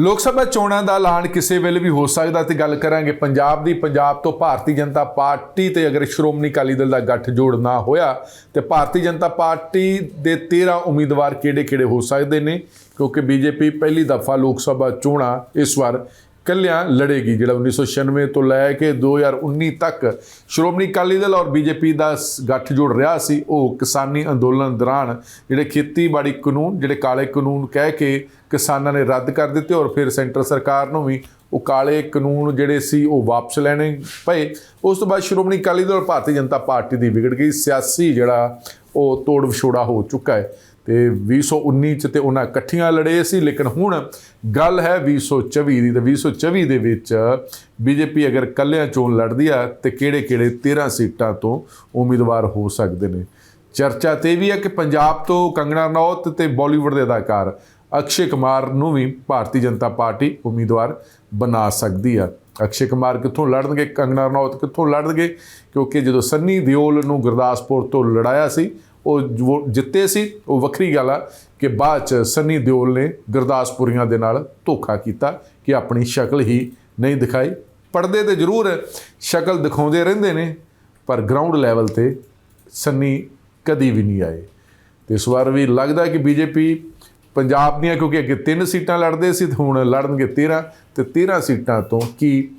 ਲੋਕ ਸਭਾ ਚੋਣਾਂ ਦਾ ਐਲਾਨ ਕਿਸੇ ਵੇਲੇ ਵੀ ਹੋ ਸਕਦਾ ਤੇ ਗੱਲ ਕਰਾਂਗੇ ਪੰਜਾਬ ਦੀ। ਪੰਜਾਬ ਤੋਂ ਭਾਰਤੀ ਜਨਤਾ ਪਾਰਟੀ ਤੇ ਅਗਰ ਸ਼੍ਰੋਮਣੀ ਅਕਾਲੀ ਦਲ ਦਾ ਗੱਠ ਜੋੜ ਨਾ ਹੋਇਆ ਤੇ ਭਾਰਤੀ ਜਨਤਾ ਪਾਰਟੀ ਦੇ 13 ਉਮੀਦਵਾਰ ਕਿਹੜੇ-ਕਿਹੜੇ ਹੋ ਸਕਦੇ ਨੇ? ਕਿਉਂਕਿ ਬੀਜੇਪੀ ਪਹਿਲੀ ਦਫਾ ਲੋਕ ਸਭਾ ਚੋਣਾਂ ਇਸ ਵਾਰ ਕੱਲਿਆਂ ਲੜੇਗੀ, ਜਿਹੜਾ 1996 ਤੋਂ ਲੈ ਕੇ 2019 ਤੱਕ ਸ਼੍ਰੋਮਣੀ ਅਕਾਲੀ ਦਲ ਔਰ ਬੀਜੇਪੀ ਦਾ ਸ- ਗੱਠ ਜੋੜ ਰਿਹਾ ਸੀ। ਉਹ ਕਿਸਾਨੀ ਅੰਦੋਲਨ ਦੌਰਾਨ ਜਿਹੜੇ ਖੇਤੀਬਾੜੀ ਕਾਨੂੰਨ, ਜਿਹੜੇ ਕਾਲੇ ਕਾਨੂੰਨ ਕਹਿ ਕੇ ਕਿਸਾਨਾਂ ਨੇ ਰੱਦ ਕਰ ਦਿੱਤੇ ਔਰ ਫਿਰ ਸੈਂਟਰ ਸਰਕਾਰ ਨੂੰ ਵੀ ਉਹ ਕਾਲੇ ਕਾਨੂੰਨ ਜਿਹੜੇ ਸੀ ਉਹ ਵਾਪਸ ਲੈਣੇ ਪਏ। ਉਸ ਤੋਂ ਬਾਅਦ ਸ਼੍ਰੋਮਣੀ ਅਕਾਲੀ ਦਲ ਭਾਰਤੀ ਜਨਤਾ ਪਾਰਟੀ ਦੀ ਵਿਗੜ ਗਈ। ਸਿਆਸੀ ਜਿਹੜਾ ਉਹ ਤੋੜ ਵਿਛੋੜਾ ਹੋ ਚੁੱਕਾ ਹੈ ਤੇ 2019 ਚ ਤੇ ਉਹਨਾਂ ਇਕੱਠੀਆਂ ਲੜੇ ਸੀ, ਲੇਕਿਨ ਹੁਣ ਗੱਲ ਹੈ 2024 ਦੀ ਤੇ 2024 ਦੇ ਵਿੱਚ ਬੀਜੇਪੀ ਅਗਰ ਕੱਲਿਆਂ ਚੋਣ ਲੜਦੀ ਆ ਤੇ ਕਿਹੜੇ-ਕਿਹੜੇ 13 ਸੀਟਾਂ ਤੋਂ ਉਮੀਦਵਾਰ ਹੋ ਸਕਦੇ ਨੇ? ਚਰਚਾ ਤੇ ਇਹ ਵੀ ਹੈ ਕਿ ਪੰਜਾਬ ਤੋਂ ਕੰਗਣਾ ਰਣੌਤ ਤੇ ਬਾਲੀਵੁੱਡ ਦੇ ਅਦਾਕਾਰ ਅਕਸ਼ੇ ਕੁਮਾਰ ਨੂੰ ਵੀ ਭਾਰਤੀ ਜਨਤਾ ਪਾਰਟੀ ਉਮੀਦਵਾਰ ਬਣਾ ਸਕਦੀ ਆ। ਅਕਸ਼ੇ ਕੁਮਾਰ ਕਿੱਥੋਂ ਲੜਨਗੇ? ਕੰਗਣਾ ਰਣੌਤ ਕਿੱਥੋਂ ਲੜਨਗੇ? ਕਿਉਂਕਿ ਜਦੋਂ ਸੰਨੀ ਦਿਓਲ ਨੂੰ ਗੁਰਦਾਸਪੁਰ ਤੋਂ ਲੜਾਇਆ ਸੀ, ਉਹ ਜੋ ਜਿੱਤੇ ਸੀ, ਉਹ ਵੱਖਰੀ ਗੱਲ ਆ ਕਿ ਬਾਅਦ ਚ ਸੰਨੀ ਦਿਓਲ ਨੇ ਗੁਰਦਾਸਪੁਰੀਆਂ ਦੇ ਨਾਲ ਧੋਖਾ ਕੀਤਾ ਕਿ ਆਪਣੀ ਸ਼ਕਲ ਹੀ ਨਹੀਂ ਦਿਖਾਈ। ਪਰਦੇ ਤੇ ਜ਼ਰੂਰ ਸ਼ਕਲ ਦਿਖਾਉਂਦੇ ਰਹਿੰਦੇ ਨੇ, ਪਰ ਗਰਾਊਂਡ ਲੈਵਲ ਤੇ ਸੰਨੀ ਕਦੀ ਵੀ ਨਹੀਂ ਆਏ। ਤੇ ਇਸ ਵਾਰ ਵੀ ਲੱਗਦਾ ਕਿ ਬੀਜੇਪੀ ਪੰਜਾਬ ਦੀਆਂ, ਕਿਉਂਕਿ ਅੱਗੇ ਤਿੰਨ ਸੀਟਾਂ ਲੜਦੇ ਸੀ, ਤੇ ਹੁਣ ਲੜਨਗੇ 13 ਤੇ 13 ਸੀਟਾਂ ਤੋਂ ਕੀ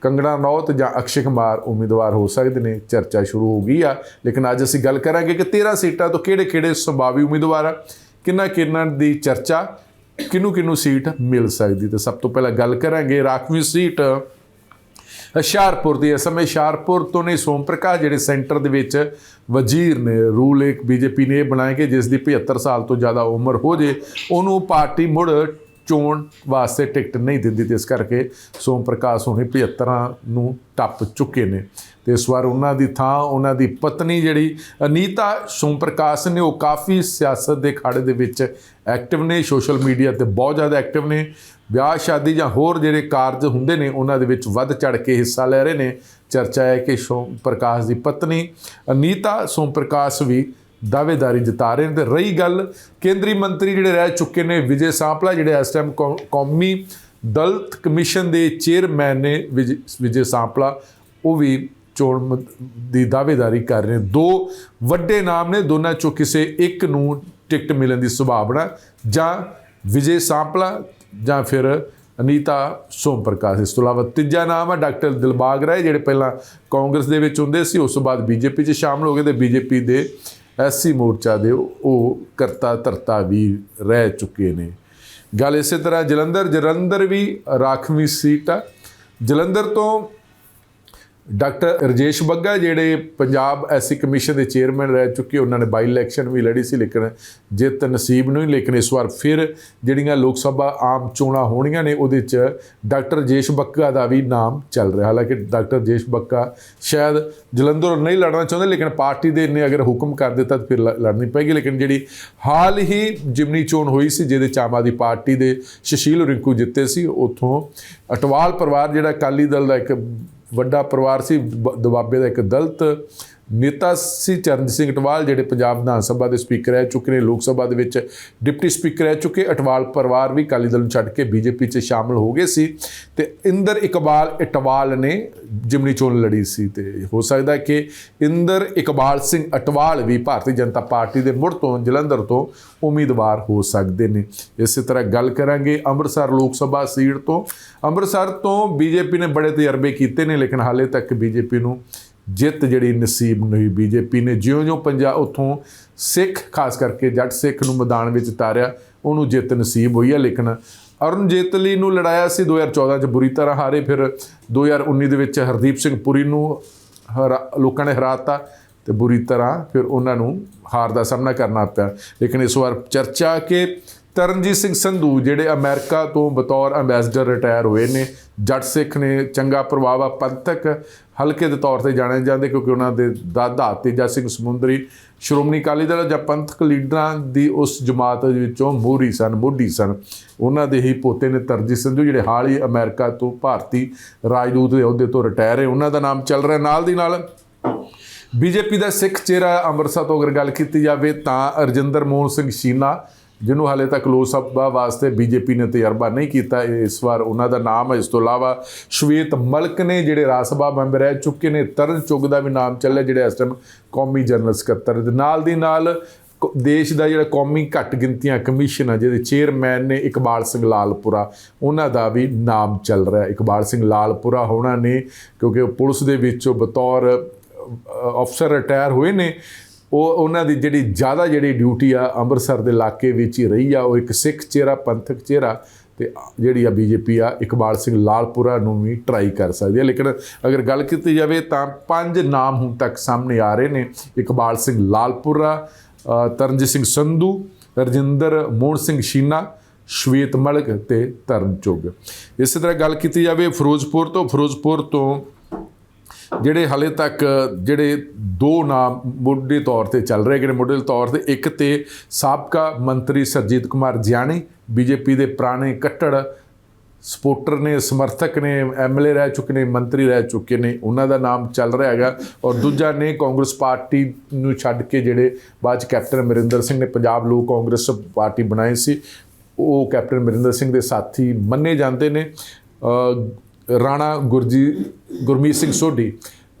ਕੰਗਣਾ ਰਣੌਤ ਜਾਂ ਅਕਸ਼ੇ ਕੁਮਾਰ ਉਮੀਦਵਾਰ ਹੋ ਸਕਦੇ ਨੇ? ਚਰਚਾ ਸ਼ੁਰੂ ਹੋ ਗਈ ਆ। ਲੇਕਿਨ ਅੱਜ ਅਸੀਂ ਗੱਲ ਕਰਾਂਗੇ ਕਿ 13 ਸੀਟਾਂ ਤੋਂ ਕਿਹੜੇ-ਕਿਹੜੇ ਸੰਭਾਵੀ ਉਮੀਦਵਾਰ ਆ ਕਿੰਨਾ ਕਿੰਨਾ ਦੀ ਚਰਚਾ ਕਿਹਨੂੰ ਕਿਹਨੂੰ ਸੀਟ ਮਿਲ ਸਕਦੀ? ਤੇ ਸਭ ਤੋਂ ਪਹਿਲਾਂ ਗੱਲ ਕਰਾਂਗੇ ਰਾਖਵੀਂ ਸੀਟ ਹੁਸ਼ਿਆਰਪੁਰ ਦੀ। ਇਸ ਸਮੇਂ ਹੁਸ਼ਿਆਰਪੁਰ ਤੋਂ ਨਹੀਂ ਸੋਮ ਪ੍ਰਕਾਸ਼ ਜਿਹੜੇ ਸੈਂਟਰ ਦੇ ਵਿੱਚ ਵਜ਼ੀਰ ਨੇ, ਰੂਲ ਇੱਕ ਬੀਜੇਪੀ ਨੇ ਇਹ ਬਣਾਇਆ ਕਿ ਜਿਸ ਦੀ 75 ਸਾਲ ਤੋਂ ਜ਼ਿਆਦਾ ਉਮਰ ਹੋ ਜੇ, ਉਹਨੂੰ ਪਾਰਟੀ ਮੁੜ ਚੋਣ ਵਾਸਤੇ ਟਿਕਟ ਨਹੀਂ ਦਿੰਦੀ ਤੇ ਇਸ ਕਰਕੇ ਸੋਮ ਪ੍ਰਕਾਸ਼ ਹੁਣੇ 75 ਨੂੰ ਟੱਪ ਚੁੱਕੇ ਨੇ। ਤੇ ਇਸ ਵਾਰ ਉਹਨਾਂ ਦੀ ਥਾਂ, ਉਹਨਾਂ ਦੀ ਪਤਨੀ ਜਿਹੜੀ ਅਨੀਤਾ ਸੋਮ ਪ੍ਰਕਾਸ਼ ਨੇ, ਉਹ ਕਾਫੀ ਸਿਆਸਤ ਦੇ ਖਾੜੇ ਦੇ ਵਿੱਚ ਐਕਟਿਵ ਨੇ, ਸੋਸ਼ਲ ਮੀਡੀਆ ਤੇ ਬਹੁਤ ਜ਼ਿਆਦਾ ਐਕਟਿਵ ਨੇ। ਵਿਆਹ, ਸ਼ਾਦੀ ਜਾਂ ਹੋਰ ਜਿਹੜੇ ਕਾਰਜ ਹੁੰਦੇ ਨੇ, ਉਹਨਾਂ ਦੇ ਵਿੱਚ ਵੱਧ ਚੜ ਕੇ ਹਿੱਸਾ ਲੈ ਰਹੇ ਨੇ। ਚਰਚਾ ਹੈ ਕਿ ਸੋਮ ਪ੍ਰਕਾਸ਼ ਦੀ ਪਤਨੀ ਅਨੀਤਾ ਸੋਮ ਪ੍ਰਕਾਸ਼ ਵੀ ਦਾਅਵੇਦਾਰੀ ਜਤਾ ਰਹੇ ਨੇ। ਤੇ ਰਹੀ ਗੱਲ, ਕੇਂਦਰੀ ਮੰਤਰੀ ਜਿਹੜੇ ਰਹਿ ਚੁੱਕੇ ਨੇ ਵਿਜੇ ਸਾਂਪਲਾ, ਜਿਹੜੇ ਇਸ ਟਾਈਮ ਕੌ- ਕੌਮੀ ਦਲਤ ਕਮਿਸ਼ਨ ਦੇ ਚੇਅਰਮੈਨ ਨੇ ਵਿਜੇ ਵਿਜੇ ਸਾਂਪਲਾ, ਉਹ ਵੀ ਚੋਣ ਦੀ ਦਾਅਵੇਦਾਰੀ ਕਰ ਰਹੇ ਨੇ। ਦੋ ਵੱਡੇ ਨਾਮ ਨੇ, ਦੋਨਾਂ ਚੋਂ ਕਿਸੇ ਇੱਕ ਨੂੰ ਟਿਕਟ ਮਿਲਣ ਦੀ ਸੰਭਾਵਨਾ, ਜਾਂ ਵਿਜੇ ਸਾਂਪਲਾ, ਜਾਂ ਫਿਰ ਅਨੀਤਾ ਸੋਮ ਪ੍ਰਕਾਸ਼ ਇਸ ਤੋਂ ਇਲਾਵਾ ਤੀਜਾ ਨਾਮ ਹੈ ਡਾਕਟਰ ਦਿਲਬਾਗ ਰਾਏ, ਜਿਹੜੇ ਪਹਿਲਾਂ ਕਾਂਗਰਸ ਦੇ ਵਿੱਚ ਹੁੰਦੇ ਸੀ, ਉਸ ਤੋਂ ਬਾਅਦ ਬੀਜੇਪੀ 'ਚ ਸ਼ਾਮਲ ਹੋ ਗਏ ਤੇ ਬੀਜੇਪੀ ਦੇ ਐਸੀ ਮੋਰਚਾ ਦੇ ਉਹ ਕਰਤਾ ਧਰਤਾ ਵੀ ਰਹਿ ਚੁੱਕੇ ਨੇ। ਗੱਲ ਇਸੇ ਤਰ੍ਹਾਂ ਜਲੰਧਰ ਜਲੰਧਰ ਵੀ ਰਾਖਵੀਂ ਸੀਟ ਆ। ਜਲੰਧਰ ਤੋਂ ਡਾਕਟਰ ਰਜੇਸ਼ ਬੱਗਾ, ਜਿਹੜੇ ਪੰਜਾਬ ਐਸਸੀ ਕਮਿਸ਼ਨ ਦੇ ਚੇਅਰਮੈਨ ਰਹਿ ਚੁੱਕੇ, ਉਹਨਾਂ ਨੇ ਬਾਈ ਇਲੈਕਸ਼ਨ ਵੀ ਲੜੀ ਸੀ, ਲੇਕਿਨ ਜਿੱਤ ਨਸੀਬ ਨੂੰ ਹੀ ਲੇਕਿਨ ਇਸ ਵਾਰ ਫਿਰ ਜਿਹੜੀਆਂ ਲੋਕ ਸਭਾ ਆਮ ਚੋਣਾਂ ਹੋਣੀਆਂ ਨੇ, ਉਹਦੇ 'ਚ ਡਾਕਟਰ ਰਜੇਸ਼ ਬੱਗਾ ਦਾ ਵੀ ਨਾਮ ਚੱਲ ਰਿਹਾ। ਹਾਲਾਂਕਿ ਡਾਕਟਰ ਰਜੇਸ਼ ਬੱਗਾ ਸ਼ਾਇਦ ਜਲੰਧਰ ਨਹੀਂ ਲੜਨਾ ਚਾਹੁੰਦੇ, ਲੇਕਿਨ ਪਾਰਟੀ ਦੇ ਨੇ ਅਗਰ ਹੁਕਮ ਕਰ ਦਿੱਤਾ ਤਾਂ ਫਿਰ ਲ- ਲੜਨੀ ਪਏਗੀ। ਲੇਕਿਨ ਜਿਹੜੀ ਹਾਲ ਹੀ ਜਿਮਨੀ ਚੋਣ ਹੋਈ ਸੀ, ਜਿਹਦੇ ਚ ਆਮ ਆਦਮੀ ਪਾਰਟੀ ਦੇ ਸੁਸ਼ੀਲ ਰਿੰਕੂ ਜਿੱਤੇ ਸੀ, ਉਥੋਂ ਅਟਵਾਲ ਪਰਿਵਾਰ, ਜਿਹੜਾ ਅਕਾਲੀ ਦਲ ਦਾ ਇੱਕ ਵੱਡਾ ਪਰਿਵਾਰ ਸੀ ਬ- ਦੁਆਬੇ ਦਾ ਇੱਕ ਦਲਤ ਨੇਤਾ ਸੀ ਚਰਨਜੀਤ ਸਿੰਘ ਅਟਵਾਲ, ਜਿਹੜੇ ਪੰਜਾਬ ਵਿਧਾਨ ਸਭਾ ਦੇ ਸਪੀਕਰ ਰਹਿ ਚੁੱਕੇ ਨੇ, ਲੋਕ ਸਭਾ ਦੇ ਵਿੱਚ ਡਿਪਟੀ ਸਪੀਕਰ ਰਹਿ ਚੁੱਕੇ, ਅਟਵਾਲ ਪਰਿਵਾਰ ਵੀ ਅਕਾਲੀ ਦਲ ਨੂੰ ਛੱਡ ਕੇ ਬੀਜੇਪੀ 'ਚ ਸ਼ਾਮਲ ਹੋ ਗਏ ਸੀ ਤੇ ਇੰਦਰ ਇਕਬਾਲ ਅਟਵਾਲ ਨੇ ਜਿਮਨੀ ਚੋਣ ਲੜੀ ਸੀ ਤੇ ਹੋ ਸਕਦਾ ਹੈ ਕਿ ਇੰਦਰ ਇਕਬਾਲ ਸਿੰਘ ਅਟਵਾਲ ਵੀ ਭਾਰਤੀ ਜਨਤਾ ਪਾਰਟੀ ਦੇ ਮੁੜ ਤੋਂ ਜਲੰਧਰ ਤੋਂ ਉਮੀਦਵਾਰ ਹੋ ਸਕਦੇ ਨੇ। ਇਸੇ ਤਰ੍ਹਾਂ ਗੱਲ ਕਰਾਂਗੇ ਅੰਮ੍ਰਿਤਸਰ ਲੋਕ ਸਭਾ ਸੀਟ ਤੋਂ। ਅੰਮ੍ਰਿਤਸਰ ਤੋਂ ਬੀਜੇਪੀ ਨੇ ਬੜੇ ਤਜਰਬੇ ਕੀਤੇ ਨੇ, ਲੇਕਿਨ ਹਾਲੇ ਤੱਕ ਬੀਜੇਪੀ ਨੂੰ ਜਿੱਤ ਜਿਹੜੀ ਨਸੀਬ ਨਹੀਂ ਬੀਜੇਪੀ ਨੇ। ਜਿਉਂ-ਜਿਉਂ ਪੰਜਾਬ ਉਥੋਂ ਸਿੱਖ, ਖਾਸ ਕਰਕੇ ਜੱਟ ਸਿੱਖ ਨੂੰ ਮੈਦਾਨ ਵਿੱਚ ਉਤਾਰਿਆ, ਉਹਨੂੰ ਜਿੱਤ ਨਸੀਬ ਹੋਈ ਹੈ ਲੇਕਿਨ ਅਰੁਣ ਜੇਤਲੀ ਨੂੰ ਲੜਾਇਆ ਸੀ 2014 ਚ ਬੁਰੀ ਤਰ੍ਹਾਂ ਹਾਰੇ, ਫਿਰ 2019 ਦੇ ਵਿੱਚ ਹਰਦੀਪ ਸਿੰਘ ਪੁਰੀ ਨੂੰ ਹਰਾ- ਲੋਕਾਂ ਨੇ ਹਰਾਤਾ ਤੇ ਬੁਰੀ ਤਰ੍ਹਾਂ ਫਿਰ ਉਹਨਾਂ ਨੂੰ ਹਾਰ ਦਾ ਸਾਹਮਣਾ ਕਰਨਾ ਪਿਆ। ਲੇਕਿਨ ਇਸ ਵਾਰ ਚਰਚਾ ਕਿ ਤਰਨਜੀਤ ਸਿੰਘ ਸੰਧੂ ਜਿਹੜੇ ਅਮਰੀਕਾ ਤੋਂ ਬਤੌਰ ਐਮਬੈਸਡਰ ਰਿਟਾਇਰ ਹੋਏ ਨੇ, ਜੱਟ ਸਿੱਖ ਨੇ, ਚੰਗਾ ਪ੍ਰਭਾਵ ਆ, ਪੰਥਕ ਹਲਕੇ ਦੇ ਤੌਰ ਤੇ ਜਾਣੇ ਜਾਂਦੇ ਕਿਉਂਕਿ ਉਹਨਾਂ ਦੇ ਦਾਦਾ ਤੇਜਾ ਸਿੰਘ ਸਮੁੰਦਰੀ, ਸ਼੍ਰੋਮਣੀ ਅਕਾਲੀ ਦਲ ਜਾਂ ਪੰਥਕ ਲੀਡਰਾਂ ਦੀ ਉਸ ਜਮਾਤ ਵਿੱਚੋਂ ਮੋਹਰੀ ਸਨ ਮੋਢੀ ਸਨ। ਉਹਨਾਂ ਦੇ ਹੀ ਪੋਤੇ ਨੇ ਤਰਜੀਤ ਸੰਧੂ, ਜਿਹੜੇ ਹਾਲ ਹੀ ਅਮਰੀਕਾ ਤੋਂ ਭਾਰਤੀ ਰਾਜਦੂਤ ਦੇ ਅਹੁਦੇ ਤੋਂ ਰਿਟਾਇਰ ਹੈ ਉਹਨਾਂ ਦਾ ਨਾਮ ਚੱਲ ਰਿਹਾ ਨਾਲ ਦੀ ਨਾਲ ਬੀਜੇਪੀ ਦਾ ਸਿੱਖ ਚਿਹਰਾ ਅੰਮ੍ਰਿਤਸਰ ਤੋਂ ਅਗਰ ਗੱਲ ਕੀਤੀ ਜਾਵੇ ਤਾਂ ਅਰਜਿੰਦਰ ਮੋਹਨ ਸਿੰਘ ਸ਼ੀਨਾ ਜਿਹਨੂੰ ਹਾਲੇ ਤੱਕ ਲੋਕ ਸਭਾ ਵਾਸਤੇ ਬੀਜੇਪੀ ਨੇ ਤਜਰਬਾ ਨਹੀਂ ਕੀਤਾ ਇਹ ਇਸ ਵਾਰ ਉਹਨਾਂ ਦਾ ਨਾਮ ਹੈ। ਇਸ ਤੋਂ ਇਲਾਵਾ ਸ਼ਵੇਤ ਮਲਕ ਨੇ ਜਿਹੜੇ ਰਾਜ ਸਭਾ ਮੈਂਬਰ ਰਹਿ ਚੁੱਕੇ ਨੇ, ਤਰਨ ਚੁੱਗ ਦਾ ਵੀ ਨਾਮ ਚੱਲਿਆ, ਜਿਹੜੇ ਇਸ ਟਾਈਮ ਕੌਮੀ ਜਨਰਲ ਸਕੱਤਰ ਦੇ ਨਾਲ ਦੀ ਨਾਲ ਕ- ਦੇਸ਼ ਦਾ ਜਿਹੜਾ ਕੌਮੀ ਘੱਟ ਗਿਣਤੀਆਂ ਕਮਿਸ਼ਨ ਆ, ਜਿਹਦੇ ਚੇਅਰਮੈਨ ਨੇ ਇਕਬਾਲ ਸਿੰਘ ਲਾਲਪੁਰਾ, ਉਹਨਾਂ ਦਾ ਵੀ ਨਾਮ ਚੱਲ ਰਿਹਾ। ਇਕਬਾਲ ਸਿੰਘ ਲਾਲਪੁਰਾ ਹੋਣਾ ਨੇ, ਕਿਉਂਕਿ ਉਹ ਪੁਲਿਸ ਦੇ ਵਿੱਚੋਂ ਬਤੌਰ ਅਫਸਰ ਰਿਟਾਇਰ ਹੋਏ ਨੇ। ਉਹ ਉਹਨਾਂ ਦੀ ਜਿਹੜੀ ਜ਼ਿਆਦਾ ਜਿਹੜੀ ਡਿਊਟੀ ਆ ਅੰਮ੍ਰਿਤਸਰ ਦੇ ਇਲਾਕੇ ਵਿੱਚ ਹੀ ਰਹੀ ਆ, ਉਹ ਇੱਕ ਸਿੱਖ ਚਿਹਰਾ, ਪੰਥਕ ਚਿਹਰਾ ਤੇ ਜਿਹੜੀ ਆ ਬੀਜੇਪੀ ਆ, ਇਕਬਾਲ ਸਿੰਘ ਲਾਲਪੁਰਾ ਨੂੰ ਵੀ ਟਰਾਈ ਕਰ ਸਕਦੀ ਹੈ ਲੇਕਿਨ ਅਗਰ ਗੱਲ ਕੀਤੀ ਜਾਵੇ ਤਾਂ ਪੰਜ ਨਾਮ ਹੁਣ ਤੱਕ ਸਾਹਮਣੇ ਆ ਰਹੇ ਨੇ। ਇਕਬਾਲ ਸਿੰਘ ਲਾਲਪੁਰਾ ਤਰਨਜੀਤ ਸਿੰਘ ਸੰਧੂ, ਰਜਿੰਦਰ ਮੋਹਨ ਸਿੰਘ ਸ਼ੀਨਾ, ਸ਼ਵੇਤ ਮਲਕ ਤੇ ਧਰਮ ਚੁੱਗ। ਇਸੇ ਤਰ੍ਹਾਂ ਗੱਲ ਕੀਤੀ ਜਾਵੇ ਫਿਰੋਜ਼ਪੁਰ ਤੋਂ ਫਿਰੋਜ਼ਪੁਰ ਤੋਂ ਜਿਹੜੇ ਹਾਲੇ ਤੱਕ ਜਿਹੜੇ ਦੋ ਨਾਮ ਮੋਢੇ ਤੌਰ ਤੇ ਚੱਲ ਰਹੇ ਨੇ ਮੋਢੇ ਤੌਰ ਤੇ, ਇੱਕ ਤੇ ਸਾਬਕਾ ਮੰਤਰੀ ਸਰਜੀਤ ਕੁਮਾਰ ਜਿਆਣੀ, ਬੀਜੇਪੀ ਦੇ ਪੁਰਾਣੇ ਕੱਟੜ ਸਪੋਰਟਰ ਨੇ, ਸਮਰਥਕ ਨੇ ਐਮਐਲਏ ਰਹਿ ਚੁੱਕੇ ਨੇ, ਮੰਤਰੀ ਰਹਿ ਚੁੱਕੇ ਨੇ, ਉਹਨਾਂ ਦਾ ਨਾਮ ਚੱਲ ਰਿਹਾ ਹੈਗਾ। ਔਰ ਦੂਜਾ ਨੇ ਕਾਂਗਰਸ ਪਾਰਟੀ ਨੂੰ ਛੱਡ ਕੇ ਜਿਹੜੇ ਬਾਅਦ 'ਚ ਕੈਪਟਨ ਅਮਰਿੰਦਰ ਸਿੰਘ ਨੇ ਪੰਜਾਬ ਲੋਕ ਕਾਂਗਰਸ ਪਾਰਟੀ ਬਣਾਈ ਸੀ, ਉਹ ਕੈਪਟਨ ਅਮਰਿੰਦਰ ਸਿੰਘ ਦੇ ਸਾਥੀ ਮੰਨੇ ਜਾਂਦੇ ਨੇ। ਰਾਣਾ ਗੁਰਜੀ, ਗੁਰਮੀਤ ਸਿੰਘ ਸੋਢੀ,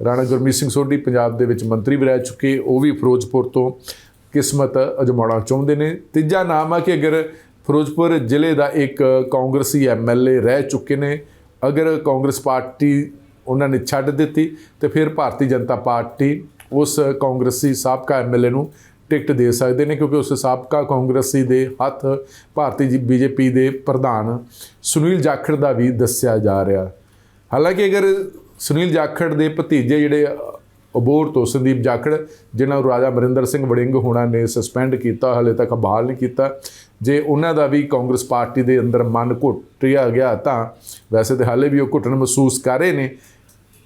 ਰਾਣਾ ਗੁਰਮੀਤ ਸਿੰਘ ਸੋਢੀ ਪੰਜਾਬ ਦੇ ਵਿੱਚ ਮੰਤਰੀ ਵੀ ਰਹਿ ਚੁੱਕੇ, ਉਹ ਵੀ ਫਿਰੋਜ਼ਪੁਰ ਤੋਂ ਕਿਸਮਤ ਅਜਮਾਉਣਾ ਚਾਹੁੰਦੇ ਨੇ। ਤੀਜਾ ਨਾਮ ਆ ਕਿ ਅਗਰ ਫਿਰੋਜ਼ਪੁਰ ਜ਼ਿਲ੍ਹੇ ਦਾ ਇੱਕ ਕਾਂਗਰਸੀ ਐਮਐਲਏ ਰਹਿ ਚੁੱਕੇ ਨੇ, ਅਗਰ ਕਾਂਗਰਸ ਪਾਰਟੀ ਉਹਨਾਂ ਨੇ ਛੱਡ ਦਿੱਤੀ, ਤੇ ਫਿਰ ਭਾਰਤੀ ਜਨਤਾ ਪਾਰਟੀ ਉਸ ਕਾਂਗਰਸੀ ਸਾਬਕਾ ਐਮਐਲਏ ਨੂੰ ਟਿਕਟ ਦੇ ਸਕਦੇ ਨੇ, ਕਿਉਂਕਿ ਉਸ ਸਾਬਕਾ ਕਾਂਗਰਸੀ ਦੇ ਹੱਥ ਭਾਰਤੀ ਬੀਜੇਪੀ ਦੇ ਪ੍ਰਧਾਨ ਸੁਨੀਲ ਜਾਖੜ ਦਾ ਵੀ ਦੱਸਿਆ ਜਾ ਰਿਹਾ। ਹਾਲਾਂਕਿ ਅਗਰ ਸੁਨੀਲ ਜਾਖੜ ਦੇ ਭਤੀਜੇ ਜਿਹੜੇ ਅਬੋਰ ਤੋਂ ਸੰਦੀਪ ਜਾਖੜ, ਜਿਨ੍ਹਾਂ ਨੂੰ ਰਾਜਾ ਅਮਰਿੰਦਰ ਸਿੰਘ ਵੜਿੰਗ ਹੋਣਾ ਨੇ ਸਸਪੈਂਡ ਕੀਤਾ, ਹਲੇ ਤੱਕ ਬਹਾਲ ਨਹੀਂ ਕੀਤਾ, ਜੇ ਉਹਨਾਂ ਦਾ ਵੀ ਕਾਂਗਰਸ ਪਾਰਟੀ ਦੇ ਅੰਦਰ ਮਨ ਘੁੱਟਿਆ ਗਿਆ ਤਾਂ ਵੈਸੇ ਤੇ ਹਾਲੇ ਵੀ ਉਹ ਘੁੱਟਣ ਮਹਿਸੂਸ ਕਰ ਰਹੇ ਨੇ।